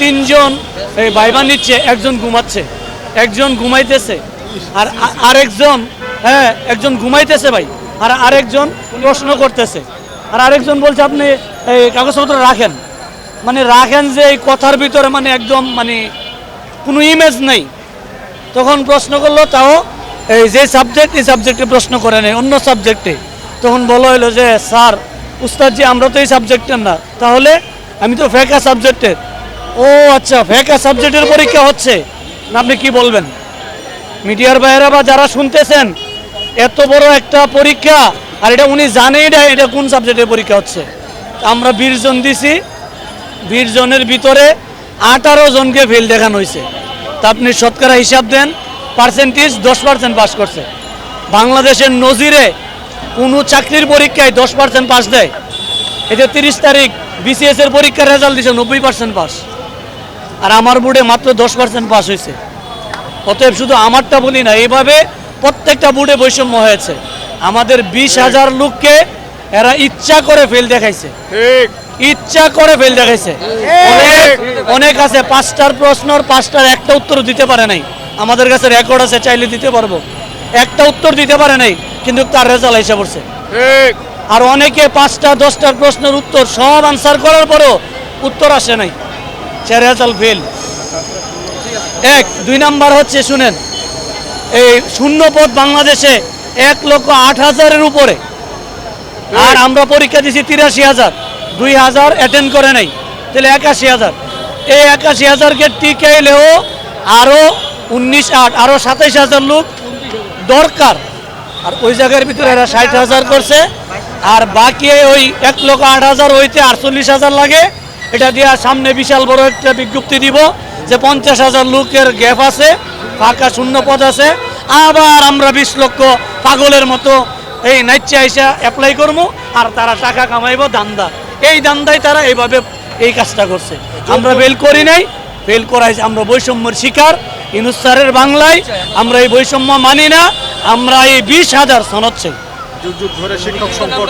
তিনজন, এই ভাইবা নিচ্ছে, একজন ঘুমাচ্ছে, একজন ঘুমাইতেছে, আর আরেকজন হ্যাঁ একজন ঘুমাইতেছে ভাই, আর আরেকজন প্রশ্ন করতেছে, আর আরেকজন বলছে, আপনি এই কাগজপত্র রাখেন। মানে রাখেন যে এই কথার ভিতরে মানে একদম মানে কোনো ইমেজ নেই। তখন প্রশ্ন করল, তাও এই যে সাবজেক্ট এই সাবজেক্টে প্রশ্ন করে নেই, অন্য সাবজেক্টে তখন বলা হলো যে, স্যার উস্তাদজি আমরা তো এই সাবজেক্টের না। তাহলে আমি তো ফেকা সাবজেক্টের ও আচ্ছা ফেকা সাবজেক্টের পরীক্ষা হচ্ছে। না, আপনি কি বলবেন? মিডিয়ার বাইরে বা যারা শুনতেছেন, এত বড় একটা পরীক্ষা, আর এটা উনি জানেই না এটা কোন সাবজেক্টের পরীক্ষা হচ্ছে। আমরা বিশ জন দিছি, বিশ জনের ভিতরে আঠারো জনকে ফেল দেখানো হয়েছে। তা আপনি শতকরা হিসাব দেন পার্সেন্টেজ দশ পার্সেন্ট পাস করছে। বাংলাদেশের নজিরে কোনো চাকরির পরীক্ষায় দশ পার্সেন্ট পাস দেয়। এটা তিরিশ তারিখ বিসিএস এর পরীক্ষার রেজাল্ট দিছে, নব্বই পার্সেন্ট পাস আর আমার বোর্ডে মাত্র দশ পার্সেন্ট পাস হয়েছে। অতএব শুধু আমারটা বলি না এইভাবে প্রত্যেকটা বোর্ডে বৈষম্য হয়েছে। আমাদের বিশ হাজার লোককে এরা ইচ্ছা করে ফেল দেখাইছে। ইচ্ছা করে ফেল দেখাইছে। অনেক অনেক আছে পাঁচটার প্রশ্নর পাঁচটার একটা উত্তর দিতে পারে নাই। আমাদের কাছে রেকর্ড আছে চাইলে দিতে পারব। একটা উত্তর দিতে পারে নাই কিন্তু তার রেজাল্ট এসে পড়ছে। আর অনেকে পাঁচটা দশটার প্রশ্নের উত্তর সব আনসার করার পরেও উত্তর আসে নাই। Result fail. এক, দুই নাম্বার হচ্ছে শুনেন, এই শূন্য পদ বাংলাদেশে এক লক্ষ আট হাজারের উপরে। আর আমরা পরীক্ষা দিছি তিরাশি হাজার। দুই হাজার অ্যাটেন্ড করে নাই, তাহলে একাশি হাজার। এই একাশি হাজারকে টিকাইলেও আরও উনিশ আট আরও সাতাইশ হাজার লোক দরকার। আর ওই জায়গার ভিতরে এরা ষাট হাজার করছে, আর বাকি ওই এক লক্ষ আট হাজার হইতে আটচল্লিশ হাজার লাগে। এটা দিয়ে সামনে বিশাল বড় একটা বিজ্ঞপ্তি দিব যে পঞ্চাশ হাজার লোকের গ্যাপ আছে, ফাঁকা শূন্য পদ আছে। আবার আমরা বিশ লক্ষ পাগলের মতো এই নাইচে আইসা অ্যাপ্লাই করব আর তারা টাকা কামাইবো দান্দা। এই দান্দায় তারা এইভাবে এই কাজটা করছে। আমরা ফেল করি নাই ফেল করাইছে আমরা বৈষম্যের শিকার, ইনুস স্যারের বাংলায় আমরা এই বৈষম্য মানি না, আমরা এই বিশ হাজার সনদ চাই। যুগ যুগ ধরে শিক্ষক সংকট